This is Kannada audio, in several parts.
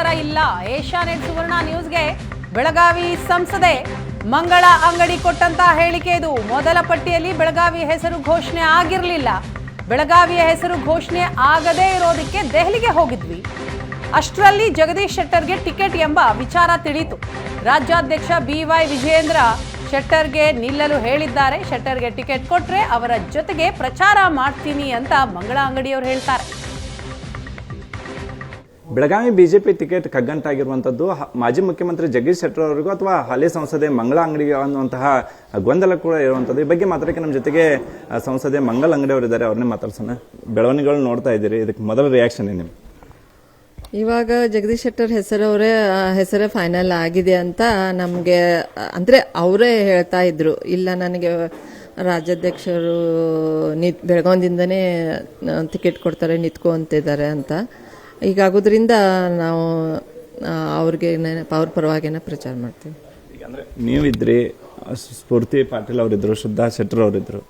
ಉತ್ತರ ಇಲ್ಲ. ಏಷ್ಯಾನೆಟ್ ಸುವರ್ಣ ನ್ಯೂಸ್ಗೆ ಬೆಳಗಾವಿ ಸಂಸದೆ ಮಂಗಳ ಅಂಗಡಿ ಕೊಟ್ಟಂತ ಹೇಳಿಕೆ ಇದು. ಮೊದಲ ಪಟ್ಟಿಯಲ್ಲಿ ಬೆಳಗಾವಿ ಹೆಸರು ಘೋಷಣೆ ಆಗಿರಲಿಲ್ಲ. ಬೆಳಗಾವಿಯ ಹೆಸರು ಘೋಷಣೆ ಆಗದೇ ಇರೋದಕ್ಕೆ ದೆಹಲಿಗೆ ಹೋಗಿದ್ವಿ. ಅಷ್ಟರಲ್ಲಿ ಜಗದೀಶ್ ಶೆಟ್ಟರ್ಗೆ ಟಿಕೆಟ್ ಎಂಬ ವಿಚಾರ ತಿಳಿಯಿತು ರಾಜ್ಯಾಧ್ಯಕ್ಷ ಬಿ ವೈ ವಿಜಯೇಂದ್ರ ಶೆಟ್ಟರ್ಗೆ ನಿಲ್ಲಲು ಹೇಳಿದ್ದಾರೆ. ಶೆಟ್ಟರ್ಗೆ ಟಿಕೆಟ್ ಕೊಟ್ಟರೆ ಅವರ ಜೊತೆಗೆ ಪ್ರಚಾರ ಮಾಡ್ತೀನಿ ಅಂತ ಮಂಗಳ ಅಂಗಡಿಯವರು ಹೇಳ್ತಾರೆ. ಬೆಳಗಾವಿ ಬಿಜೆಪಿ ಟಿಕೆಟ್ ಕಗ್ಗಂಟಾಗಿರುವಂಥದ್ದು ಮಾಜಿ ಮುಖ್ಯಮಂತ್ರಿ ಜಗದೀಶ್ ಶೆಟ್ಟರ್ ಅವರಿಗೂ ಅಥವಾ ಹಾಲಿ ಸಂಸದೆ ಮಂಗಳ ಅಂಗಡಿಗೆ ಅನ್ನುವಂತಹ ಗೊಂದಲ ಕೂಡ ಇರುವಂಥದ್ದು ಈ ಬಗ್ಗೆ ಮಾತಾಡಕ್ಕೆ ನಮ್ಮ ಜೊತೆಗೆ ಸಂಸದೆ ಮಂಗಳ ಅಂಗಡಿ ಅವರಿದ್ದಾರೆ. ಅವ್ರನ್ನೇ ಮಾತಾಡ್ಸೋಣ. ಬೆಳವಣಿಗೆಗಳನ್ನ ನೋಡ್ತಾ ಇದ್ದೀರಿ. ಇದಕ್ಕೆ ಮೊದಲ ರಿಯಾಕ್ಷನ್ ಏನು ಇವಾಗ ಜಗದೀಶ್ ಶೆಟ್ಟರ್ ಹೆಸರವರೇ ಹೆಸರೇ ಫೈನಲ್ ಆಗಿದೆ ಅಂತ ನಮಗೆ, ಅಂದರೆ ಅವರೇ ಹೇಳ್ತಾ ಇದ್ರು. ಇಲ್ಲ, ನನಗೆ ರಾಜ್ಯಾಧ್ಯಕ್ಷರು ನಿತ್ ಬೆಳಗಾವಿದಿಂದನೇ ಟಿಕೆಟ್ ಕೊಡ್ತಾರೆ, ನಿಂತ್ಕೊ ಅಂತಿದ್ದಾರೆ ಅಂತ. ಹೀಗಾಗೋದ್ರಿಂದ ನಾವು ಅವ್ರಿಗೆ ಅವ್ರ ಪರವಾಗಿನ ಪ್ರಚಾರ ಮಾಡ್ತೀವಿ. ಅಂದ್ರೆ ನೀವಿದ್ರಿ ಸ್ಫೂರ್ತಿ ಪಾಟೀಲ್ ಅವರಿದ್ರು ಶುದ್ಧಾ ಶೆಟ್ಟರ್ ಅವರಿದ್ರು.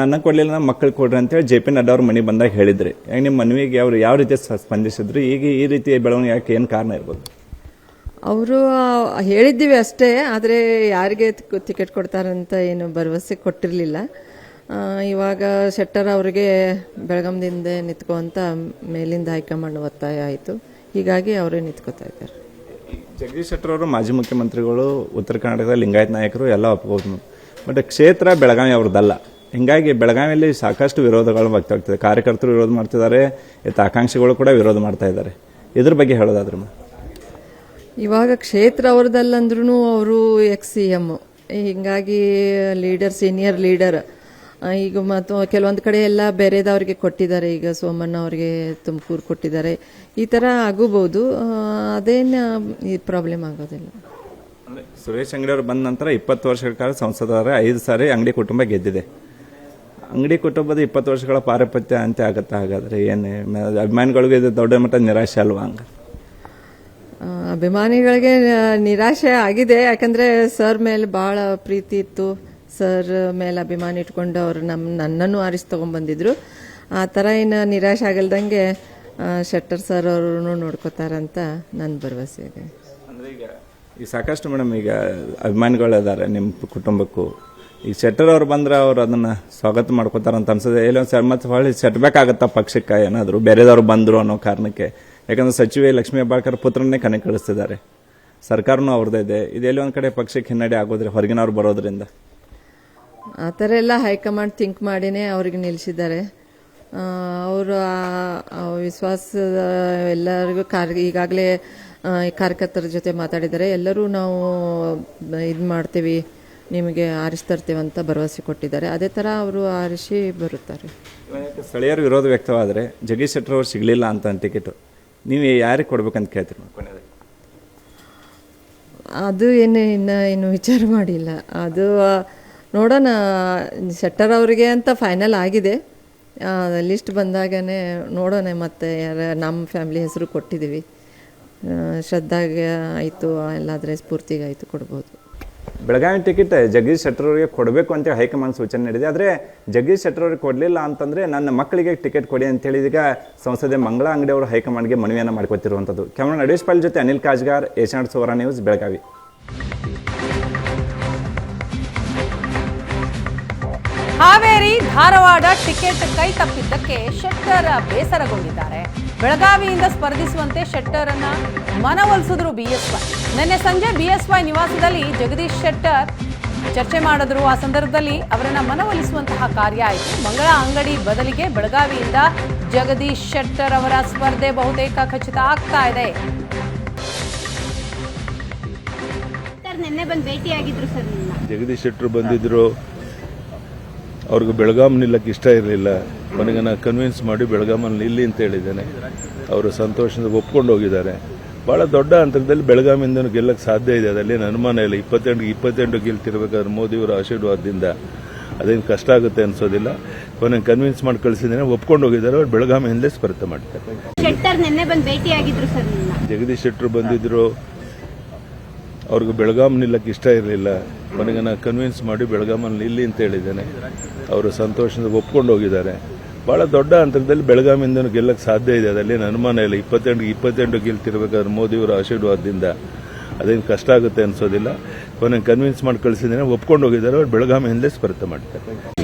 ನನ್ನ ಕೊಡ್ಲಿಲ್ಲ ಮಕ್ಕಳು ಕೊಡ್ರಿ ಅಂತೇಳಿ ಜೆ ಪಿ ನಡ್ಡಾ ಅವ್ರ ಮನೆ ಬಂದಾಗ ಹೇಳಿದ್ರಿ. ಯಾಕೆ ನಿಮ್ಮ ಮನವಿಗೆ ಅವ್ರು ಯಾವ ರೀತಿ ಸ್ಪಂದಿಸಿದ್ರು? ಈಗ ಈ ರೀತಿ ಬೆಳವಣಿಗೆ ಯಾಕೆ ಏನು ಕಾರಣ ಇರ್ಬೋದು? ಅವರು ಹೇಳಿದ್ದೀವಿ ಅಷ್ಟೇ ಆದರೆ ಯಾರಿಗೆ ಟಿಕೆಟ್ ಕೊಡ್ತಾರಂತ ಏನು ಭರವಸೆ ಕೊಟ್ಟಿರಲಿಲ್ಲ. ಇವಾಗ ಶೆಟ್ಟರ್ ಅವರಿಗೆ ಬೆಳಗಾಂದಿಂದ ನಿಂತ್ಕೊಂತ ಮೇಲಿಂದ ಹೈಕಮಾಂಡ್ ಒತ್ತಾಯ ಆಯಿತು. ಹೀಗಾಗಿ ಅವರೇ ನಿಂತ್ಕೋತಾ ಇದ್ದಾರೆ. ಜಗದೀಶ್ ಶೆಟ್ಟರ್ ಅವರು ಮಾಜಿ ಮುಖ್ಯಮಂತ್ರಿಗಳು ಉತ್ತರ ಕರ್ನಾಟಕದ ಲಿಂಗಾಯತ್ ನಾಯಕರು ಎಲ್ಲ ಒಪ್ಕೋದು ಬಟ್ ಕ್ಷೇತ್ರ ಬೆಳಗಾವಿ ಅವ್ರದ್ದಲ್ಲ. ಹಿಂಗಾಗಿ ಬೆಳಗಾವಿಯಲ್ಲಿ ಸಾಕಷ್ಟು ವಿರೋಧಗಳು ವ್ಯಕ್ತವಾಗ್ತದೆ. ಕಾರ್ಯಕರ್ತರು ವಿರೋಧ ಮಾಡ್ತಿದ್ದಾರೆ ಇತ್ತ ಆಕಾಂಕ್ಷಿಗಳು ಕೂಡ ವಿರೋಧ ಮಾಡ್ತಾ ಇದ್ದಾರೆ. ಇದ್ರ ಬಗ್ಗೆ ಹೇಳೋದಾದ್ರೆ ಇವಾಗ ಕ್ಷೇತ್ರ ಅವ್ರದ್ದಲ್ಲಂದ್ರೂ ಅವರು ಎಕ್ಸ್ ಸಿ ಎಂ ಹಿಂಗಾಗಿ ಲೀಡರ್ ಸೀನಿಯರ್ ಲೀಡರ್ ಈಗ ಮತ್ತು ಕೆಲವೊಂದು ಕಡೆ ಎಲ್ಲ ಬೇರೆದವ್ರಿಗೆ ಕೊಟ್ಟಿದ್ದಾರೆ. ಈಗ ಸೋಮಣ್ಣ ಅವ್ರಿಗೆ ತುಮಕೂರು ಕೊಟ್ಟಿದ್ದಾರೆ. ಈ ಥರ ಆಗಬಹುದು. ಅದೇನು ಈ ಪ್ರಾಬ್ಲಮ್ ಆಗೋದಿಲ್ಲ. ಸುರೇಶ್ ಅಂಗಡಿ ಅವರು ಬಂದ ನಂತರ ಇಪ್ಪತ್ತು ವರ್ಷಗಳ ಕಾಲ ಸಂಸದರ ಐದು ಸಾರಿ ಅಂಗಡಿ ಕುಟುಂಬ ಗೆದ್ದಿದೆ. ಅಂಗಡಿ ಕುಟುಂಬದ ಇಪ್ಪತ್ತು ವರ್ಷಗಳ ಪಾರಪತ್ಯ ಅಂತ ಆಗುತ್ತೆ ಹಾಗಾದ್ರೆ ಏನು ಅಭಿಮಾನಿಗಳಿಗೂ ಇದು ದೊಡ್ಡ ಮಟ್ಟ ನಿರಾಶೆ ಅಲ್ವಾ ಹಂಗ? ಅಭಿಮಾನಿಗಳಿಗೆ ನಿರಾಶೆ ಆಗಿದೆ. ಯಾಕಂದ್ರೆ ಸರ್ ಮೇಲೆ ಬಹಳ ಪ್ರೀತಿ ಇತ್ತು. ಸರ್ ಮೇಲೆ ಅಭಿಮಾನ ಇಟ್ಕೊಂಡು ಅವರು ನಮ್ಮ ನನ್ನನ್ನು ಆರಿಸಿ ತೊಗೊಂಬಂದಿದ್ರು ಆ ಥರ ಏನು ನಿರಾಶೆ ಆಗಲ್ದಂಗೆ ಶೆಟ್ಟರ್ ಸರ್ ಅವರು ನೋಡ್ಕೋತಾರಂತ ನನ್ನ ಭರವಸೆ ಇದೆ ಅಂದ್ರೆ ಈಗ ಈಗ ಸಾಕಷ್ಟು ಮೇಡಮ್ ಈಗ ಅಭಿಮಾನಿಗಳು ಇದ್ದಾರೆ ನಿಮ್ಮ ಕುಟುಂಬಕ್ಕೂ. ಈಗ ಶೆಟ್ಟರ್ ಅವ್ರು ಬಂದ್ರೆ ಅವ್ರು ಅದನ್ನ ಸ್ವಾಗತ ಮಾಡ್ಕೋತಾರ ಅಂತ ಅನ್ಸದೆ ಇಲ್ಲೊಂದು ಸರ್ ಮತ್ತೆ ಹೊಳ್ಳಿ ಸೆಟ್ಬ್ಯಾಕ್ ಆಗುತ್ತಾ ಪಕ್ಷಕ್ಕೆ ಏನಾದರೂ? ಬೇರೆದವ್ರು ಬಂದ್ರು ಅನ್ನೋ ಕಾರಣಕ್ಕೆ. ಯಾಕಂದ್ರೆ ಸಚಿವೆ ಲಕ್ಷ್ಮೀ ಹೆಬ್ಬಾಳ್ಕರ್ ಪುತ್ರನೇ ಕನೆ ಕಳಿಸ್ತಿದ್ದಾರೆ ಸರ್ಕಾರನೂ ಅವ್ರದ್ದೇ ಇದೆ. ಇದೆಲ್ಲ ಒಂದ್ ಕಡೆ ಪಕ್ಷಕ್ಕೆ ಹಿನ್ನಡೆ ಆಗೋದ್ರೆ ಹೊರಗಿನವ್ರು ಬರೋದ್ರಿಂದ? ಆ ಥರ ಎಲ್ಲ ಹೈಕಮಾಂಡ್ ಥಿಂಕ್ ಮಾಡಿನೇ ಅವ್ರಿಗೆ ನಿಲ್ಲಿಸಿದ್ದಾರೆ. ಅವರು ವಿಶ್ವಾಸ ಎಲ್ಲರಿಗೂ ಕಾರ್ ಈಗಾಗಲೇ ಕಾರ್ಯಕರ್ತರ ಜೊತೆ ಮಾತಾಡಿದ್ದಾರೆ. ಎಲ್ಲರೂ ನಾವು ಇದು ಮಾಡ್ತೀವಿ ನಿಮಗೆ ಆರಿಸಿ ತರ್ತೇವೆ ಅಂತ ಭರವಸೆ ಕೊಟ್ಟಿದ್ದಾರೆ. ಅದೇ ಥರ ಅವರು ಆರಿಸಿ ಬರುತ್ತಾರೆ. ಸ್ಥಳೀಯರು ವಿರೋಧ ವ್ಯಕ್ತವಾದರೆ ಜಗದೀಶ್ ಶೆಟ್ಟರ್ ಅವ್ರು ಸಿಗಲಿಲ್ಲ ಅಂತ ಟಿಕೆಟ್ ನೀವು ಯಾರಿಗೆ ಕೊಡ್ಬೇಕಂತ ಕೇಳ್ತೀರಿ ಅದು ಏನು ಇನ್ನು ಇನ್ನು ವಿಚಾರ ಮಾಡಿಲ್ಲ. ಅದು ನೋಡೋಣ, ಶೆಟ್ಟರ್ ಅವರಿಗೆ ಅಂತ ಫೈನಲ್ ಆಗಿದೆ. ಲಿಸ್ಟ್ ಬಂದಾಗನೇ ನೋಡೋಣ ಮತ್ತೆ ಯಾರ ನಮ್ಮ ಫ್ಯಾಮ್ಲಿ ಹೆಸರು ಕೊಟ್ಟಿದ್ದೀವಿ ಶ್ರದ್ಧಾಗೆ ಆಯಿತು, ಎಲ್ಲಾದರೆ ಸ್ಫೂರ್ತಿಗೆ ಆಯಿತು ಕೊಡ್ಬೋದು. ಬೆಳಗಾವಿ ಟಿಕೆಟ್ ಜಗದೀಶ್ ಶೆಟ್ಟರ್ ಅವರಿಗೆ ಕೊಡಬೇಕು ಅಂತ ಹೈಕಮಾಂಡ್ ಸೂಚನೆ ನೀಡಿದೆ. ಆದರೆ ಜಗದೀಶ್ ಶೆಟ್ಟರ್ ಅವ್ರಿಗೆ ಕೊಡಲಿಲ್ಲ ಅಂತಂದರೆ ನನ್ನ ಮಕ್ಕಳಿಗೆ ಟಿಕೆಟ್ ಕೊಡಿ ಅಂತ ಹೇಳಿ ಈಗ ಸಂಸದೆ ಮಂಗಳ ಅಂಗಡಿ ಅವರು ಹೈಕಮಾಂಡ್ಗೆ ಮನವಿಯನ್ನು ಮಾಡ್ಕೊತಿರುವಂಥದ್ದು ಕ್ಯಾಮ್ರಾ ನಡೇಶ್ ಪಾಲ್ ಜೊತೆ ಅನಿಲ್ ಕಾಜ್ಗಾರ್ ಏಷ್ಯಾಡ್ ಸುವರ್ಣ ನ್ಯೂಸ್ ಬೆಳಗಾವಿ. ಹಾವೇರಿ ಧಾರವಾಡ ಟಿಕೆಟ್ ಕೈ ತಪ್ಪಿದ್ದಕ್ಕೆ ಶೆಟ್ಟರ್ ಬೇಸರಗೊಂಡಿದ್ದಾರೆ. ಬೆಳಗಾವಿಯಿಂದ ಸ್ಪರ್ಧಿಸುವಂತೆ ಶೆಟ್ಟರನ್ನ ಮನವೊಲಿಸಿದ್ರು ಬಿಎಸ್ವೈ. ನಿನ್ನೆ ಸಂಜೆ ಬಿಎಸ್ವೈ ನಿವಾಸದಲ್ಲಿ ಜಗದೀಶ್ ಶೆಟ್ಟರ್ ಚರ್ಚೆ ಮಾಡಿದ್ರು. ಆ ಸಂದರ್ಭದಲ್ಲಿ ಅವರನ್ನ ಮನವೊಲಿಸುವಂತಹ ಕಾರ್ಯ ಆಯಿತು. ಮಂಗಳ ಅಂಗಡಿ ಬದಲಿಗೆ ಬೆಳಗಾವಿಯಿಂದ ಜಗದೀಶ್ ಶೆಟ್ಟರ್ ಅವರ ಸ್ಪರ್ಧೆ ಬಹುತೇಕ ಖಚಿತ ಆಗ್ತಾ ಇದೆ. ಸರ್ ನಿನ್ನೆ ಬಂದು ಭೇಟಿಯಾಗಿದ್ರು ಸರ್ ಜಗದೀಶ್ ಶೆಟ್ಟರ್ ಬಂದಿದ್ರು. ಅವ್ರಿಗೆ ಬೆಳಗಾಂ ನಿಲ್ಲಕ್ಕೆ ಇಷ್ಟ ಇರಲಿಲ್ಲ. ಕೊನೆಗೆ ನಾನು ಕನ್ವಿನ್ಸ್ ಮಾಡಿ ಬೆಳಗಾಮಲ್ಲಿ ನಿಲ್ಲಿ ಅಂತ ಹೇಳಿದ್ದೇನೆ. ಅವರು ಸಂತೋಷದಿಂದ ಒಪ್ಕೊಂಡು ಹೋಗಿದ್ದಾರೆ. ಭಾಳ ದೊಡ್ಡ ಅಂತರದಲ್ಲಿ ಬೆಳಗಾಮಿಂದ ಗೆಲ್ಲಕ್ಕೆ ಸಾಧ್ಯ ಇದೆ. ಅದೇನು ಅನುಮಾನ ಇಲ್ಲ. ಇಪ್ಪತ್ತೆಂಟು ಇಪ್ಪತ್ತೆಂಟು ಗೆಲ್ತಿರ್ಬೇಕಾದ್ರೆ ಮೋದಿಯವರ ಆಶೀರ್ವಾದದಿಂದ ಅದೇನು ಕಷ್ಟ ಆಗುತ್ತೆ ಅನ್ಸೋದಿಲ್ಲ. ಕೊನೆಗೆ ಕನ್ವಿನ್ಸ್ ಮಾಡಿ ಕಳಿಸಿದ್ದೇನೆ. ಒಪ್ಕೊಂಡು ಹೋಗಿದ್ದಾರೆ. ಅವ್ರು ಬೆಳಗಾಮಿಯಿಂದಲೇ ಸ್ಪರ್ಧೆ ಮಾಡ್ತಾರೆ. ಜಗದೀಶ್ ಶೆಟ್ಟರು ಬಂದಿದ್ರು. ಅವ್ರಿಗೆ ಬೆಳಗಾಂ ನಿಲ್ಲಕ್ಕೆ ಇಷ್ಟ ಇರಲಿಲ್ಲ. ಕೊನೆಗೆ ನಾನು ಕನ್ವಿನ್ಸ್ ಮಾಡಿ ಬೆಳಗಾಮಲ್ಲಿ ಇಲ್ಲಿ ಅಂತ ಹೇಳಿದ್ದೇನೆ. ಅವರು ಸಂತೋಷದಿಂದ ಒಪ್ಕೊಂಡು ಹೋಗಿದ್ದಾರೆ. ಭಾಳ ದೊಡ್ಡ ಅಂತರದಲ್ಲಿ ಬೆಳಗಾಮಿಂದ ಗೆಲ್ಲಕ್ಕೆ ಸಾಧ್ಯ ಇದೆ. ಅದರಲ್ಲಿ ಅನುಮಾನ ಇಲ್ಲ. ಇಪ್ಪತ್ತೆಂಟು ಇಪ್ಪತ್ತೆಂಟು ಗೆಲ್ತಿರ್ಬೇಕಾದ್ರೆ ಮೋದಿಯವರ ಆಶೀರ್ವಾದದಿಂದ ಅದೇನು ಕಷ್ಟ ಆಗುತ್ತೆ ಅನ್ಸೋದಿಲ್ಲ. ಕೊನೆಗೆ ಕನ್ವಿನ್ಸ್ ಮಾಡಿ ಕಳಿಸಿದ್ದೇನೆ. ಒಪ್ಕೊಂಡು ಹೋಗಿದ್ದಾರೆ. ಅವ್ರು ಬೆಳಗಾಮಿಯಿಂದಲೇ ಸ್ಪರ್ಧೆ ಮಾಡ್ತಾರೆ.